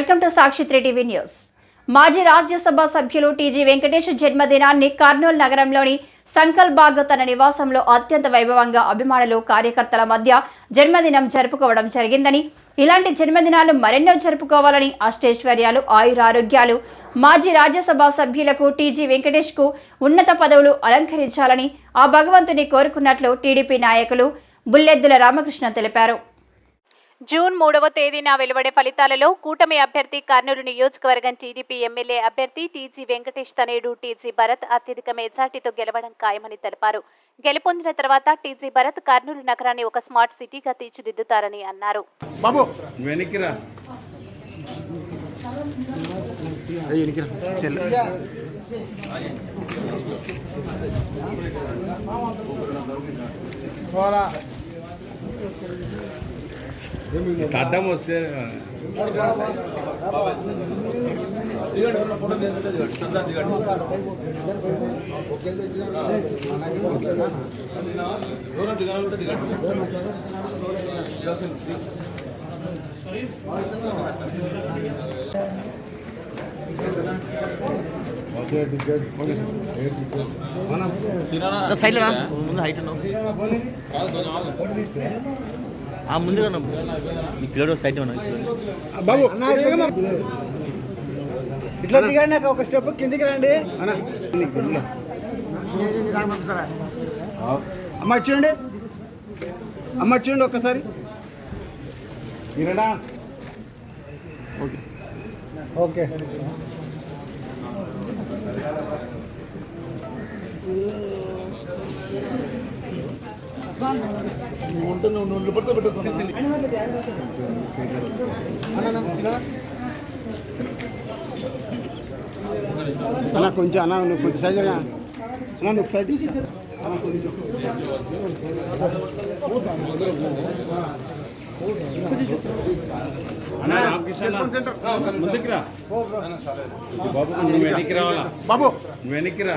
Welcome to Sakshi three TV news. మాజీ రాజ్యసభ సభ్యులు TG Venkatesh జన్మదినాన్ని కర్నూలు నగరంలోని సంకల్ బాగ్ తన నివాసంలో అత్యంత వైభవంగా అభిమానులు కార్యకర్తల మధ్య జన్మదినం జరుపుకోవడం జరిగిందని ఇలాంటి జన్మదినాలు మరెన్నో జరుపుకోవాలని అష్టైశ్వర్యాలు ఆయురారోగ్యాలు మాజీ రాజ్యసభ సభ్యులకు టీజీ వెంకటేష్కు ఉన్నత పదవులు అలంకరించాలని ఆ భగవంతుని కోరుకున్నట్లు టీడీపీ నాయకులు బుల్లెద్దుల రామకృష్ణ తెలిపారు. జూన్ మూడవ తేదీన వెలువడే ఫలితాలలో కూటమి అభ్యర్థి కర్నూలు నియోజకవర్గం టీడీపీ ఎమ్మెల్యే అభ్యర్థి టీజీ వెంకటేష్ తనేడు టీజీ భరత్ అత్యధిక మెజార్టీతో గెలవడం ఖాయమని తెలిపారు. గెలుపొందిన తర్వాత టీజీ భరత్ కర్నూలు నగరాన్ని ఒక స్మార్ట్ సిటీగా తీర్చిదిద్దుతారని అన్నారు. బాబు! వెనక్కిరా ఎనికిరా చెల్లి అడ్డం వస్తే సైడ్లో ముందు హైట్ ఉన్నావు ఆ ముందుగా ఈ పిల్లడు సైడ్ బాబు. ఇట్లా దిగండి నాకు ఒక స్టెప్ కిందికి రండి. అమ్మ చూడండి అమ్మ చూడండి ఒక్కసారి. ఓకే. అన్న కొంచెం అన్న నువ్వు కొంచెం సైడ్ అన్న. నువ్వు సైడ్ బాబు నువ్వు వెనక్కి రావాలా? బాబు. నువ్వు వెనక్కి రా.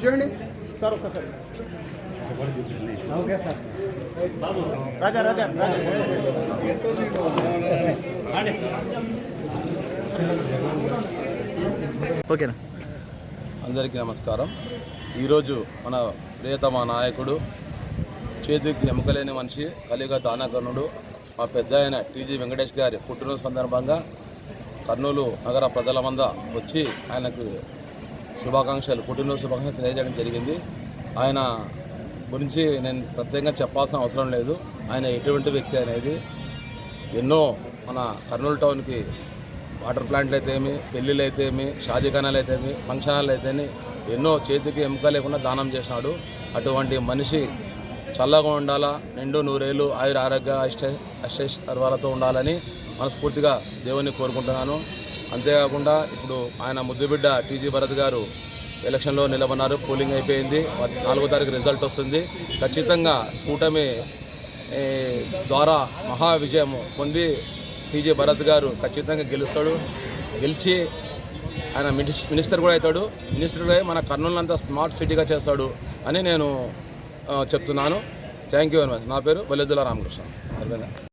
చూడండి సార్ ఒక్కసారి ఓకే సార్. రాజా రాజా రాజా. ఓకేనా? అందరికీ నమస్కారం. ఈరోజు మన ప్రియతమ నాయకుడు చేతికి ఎముకలేని మనిషి కలియుగ దానకర్ణుడు మా పెద్ద ఆయన టీజీ వెంకటేష్ గారి పుట్టినరోజు సందర్భంగా కర్నూలు నగర ప్రజల మంద వచ్చి ఆయనకు శుభాకాంక్షలు పుట్టినరోజు శుభాకాంక్షలు తెలియజేయడం జరిగింది. ఆయన గురించి నేను ప్రత్యేకంగా చెప్పాల్సిన అవసరం లేదు. ఆయన ఎటువంటి వ్యక్తి అనేది ఎన్నో మన కర్నూలు టౌన్కి వాటర్ ప్లాంట్లు అయితేమి పెళ్ళిళ్ళు అయితేమి షాజీఖానాలు అయితేమి ఫంక్షన్ హాల్ అయితేమి ఎన్నో చేతికి ఎముక లేకుండా దానం చేసినాడు. అటువంటి మనిషి చల్లగా ఉండాలా నిండు నూరేళ్ళు ఆయుర ఆరోగ్య అష్ట అష్టైశ్వర్యాలతో ఉండాలని మనస్ఫూర్తిగా దేవుణ్ణి కోరుకుంటున్నాను. అంతేకాకుండా ఇప్పుడు ఆయన ముద్దుబిడ్డ టీజీ భరత్ గారు ఎలక్షన్లో నిలబడినారు పోలింగ్ అయిపోయింది. నాలుగో తారీఖు రిజల్ట్ వస్తుంది. ఖచ్చితంగా కూటమి ద్వారా మహా విజయం పొంది టీజీ భరత్ గారు ఖచ్చితంగా గెలుస్తాడు. గెలిచి ఆయన మినిస్ మినిస్టర్ కూడా అవుతాడు. మినిస్టర్ కూడా మన కర్నూలు అంతా స్మార్ట్ సిటీగా చేస్తాడు అని నేను చెప్తున్నాను. థ్యాంక్ యూ వెరీ మచ్ నా పేరు బల్లెద్దుల రామకృష్ణ. అర్థంగా